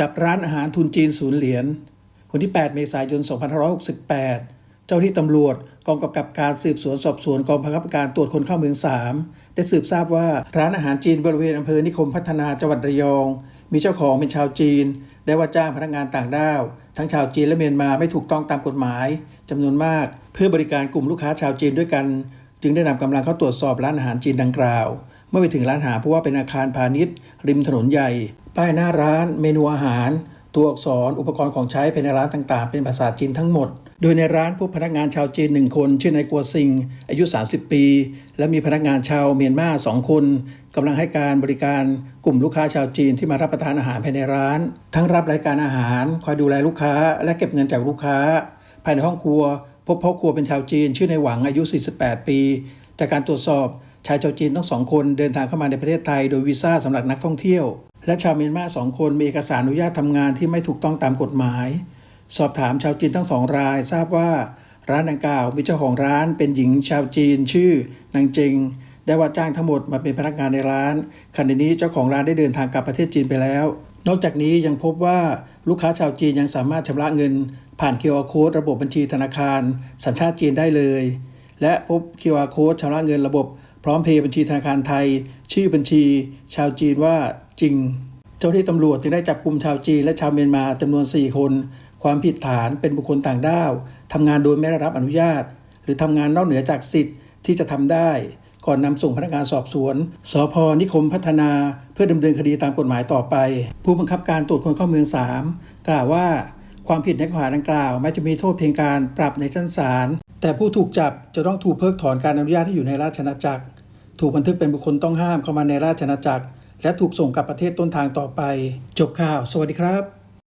จับร้านอาหารทุนจีนศูนย์เหรียญวันที่ 8 เมษายน 2568 เจ้าที่ตำรวจกองกำกับการสืบสวนสอบสวนกองบังคับการตรวจคนเข้าเมือง 3 ได้สืบทราบว่าร้านอาหารจีนบริเวณอำเภอนิคมพัฒนาจังหวัดระยอง มีเจ้าของเป็นชาวจีนได้ว่าจ้างพนักงานต่างด้าว ทั้งชาวจีนและเมียนมาไม่ถูกต้องตามกฎหมายจำนวนมาก เพื่อบริการกลุ่มลูกค้าชาวจีนด้วยกัน จึงได้นำกำลังเข้าตรวจสอบร้านอาหารจีนดังกล่าว เมื่อไปถึงร้านอาหารเพราะว่าเป็นอาคารพาณิชย์ ริมถนนใหญ่ ป้ายหน้าร้านเมนูอาหาร ตัวอักษรอุปกรณ์ของใช้ภายในร้านต่างๆ เป็นภาษาจีนทั้งหมด โดยในร้านพบพนักงานชาวจีนหนึ่งคน ชื่อนายกัวซิง อายุ 30 ปี และมีพนักงานชาวเมียนมาสองคนกำลังให้การบริการกลุ่มลูกค้าชาวจีนที่มารับประทานอาหารภายในร้าน ทั้งรับรายการอาหาร คอยดูแลลูกค้า และเก็บเงินจากลูกค้า ภายในห้องครัว พบพ่อครัวเป็นชาวจีน ชื่อในหวังอายุ 48 ปี จากการตรวจสอบชายชาวจีนทั้งสองคนเดินทางเข้ามาในประเทศไทยโดยวีซ่าสำหรับนักท่องเที่ยว และชาวเมียนมาสองคนมีเอกสารอนุญาตทำงานที่ไม่ถูกต้องตามกฎหมาย สอบถามชาวจีนทั้งสองรายทราบว่าร้านดังกล่าวมีเจ้าของร้านเป็นหญิงชาวจีนชื่อนางเจงได้ว่าจ้างทั้งหมดมาเป็นพนักงานในร้านขณะนี้เจ้าของร้านได้เดินทางกลับประเทศจีนไปแล้ว นอกจากนี้ยังพบว่าลูกค้าชาวจีนยังสามารถชำระเงิน ผ่าน QR Code ระบบบัญชีธนาคาร สัญชาติจีนได้เลย และพบ QR Code ชำระเงินระบบพร้อมเพย์บัญชีธนาคารไทย ชื่อบัญชี ชาวจีนว่า จริง เจ้าหน้าที่ตำรวจจึงได้จับกลุ่มชาวจีนและชาวเมียนมาจำนวน 4 คน ความผิดฐานเป็นบุคคลต่างด้าวทำงานโดยไม่ได้รับอนุญาต หรือทำงานนอกเหนือจากสิทธิ์ที่จะทำได้ ก่อนนำส่งพนักงานสอบสวน สพนิคมพัฒนา เพื่อดำเนินคดีตามกฎหมายต่อไป ผู้บังคับการตรวจคนเข้าเมือง 3 กล่าวว่าความผิดในข้อหาดังกล่าวไม่จะมีโทษเพียงการปรับในชั้นศาลแต่ผู้ถูกจับจะต้องถูกเพิกถอนการอนุญาตให้อยู่ในราชอาจักร ถูกบันทึกเป็นบุคคลต้องห้ามเข้ามาในราชอาณาจักร และถูกส่งกลับประเทศต้นทางต่อไป จบข่าว สวัสดีครับ